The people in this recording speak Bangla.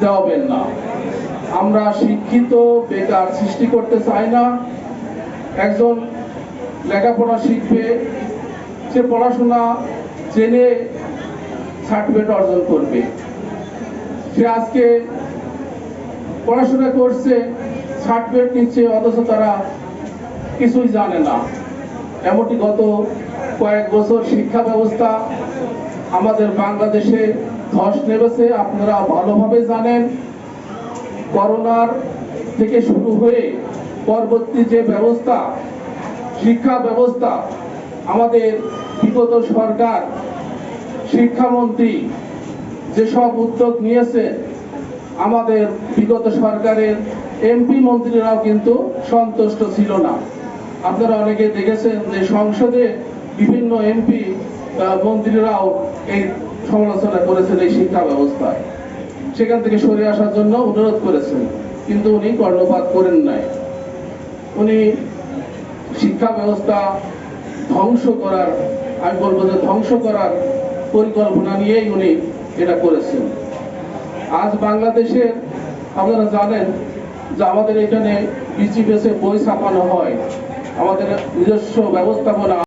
দেওয়াবেন না। আমরা শিক্ষিত, বেকার সৃষ্টি করতে চাই না। একজন লেখাপড়া শিখবে, সে পড়াশোনা জেনে সার্টিফিকেট অর্জন করবে। সে আজকে পড়াশোনা করছে সার্টিফিকেট নিচ্ছে, অথচ তারা কিছুই জানে না। এমনটি গত কয়েক বছর শিক্ষা ব্যবস্থা আমাদের বাংলাদেশে আপনারা ভালোভাবে জানেন। করোনার থেকে শুরু হয়ে পরবর্তী যে ব্যবস্থা, শিক্ষা ব্যবস্থা আমাদের বিগত সরকার, শিক্ষামন্ত্রী যেসব উদ্যোগ নিয়েছে, আমাদের বিগত সরকারের এমপি মন্ত্রীরাও কিন্তু সন্তুষ্ট ছিল না। আপনারা অনেকে দেখেছেন যে সংসদে বিভিন্ন এমপি মন্ত্রীরাও এই সমালোচনা করেছেন এই শিক্ষা ব্যবস্থায়। সেখান থেকে সরে আসার জন্য অনুরোধ করেছেন, কিন্তু উনি কর্ণপাত করেন নাই। উনি শিক্ষা ব্যবস্থা ধ্বংস করার, আমি বলব যে ধ্বংস করার পরিকল্পনা নিয়েই উনি এটা করেছেন। আজ বাংলাদেশের, আপনারা জানেন যে আমাদের এখানে বিচিপিএসে বই ছাপানো হয়। আমাদের নিজস্ব ব্যবস্থাপনা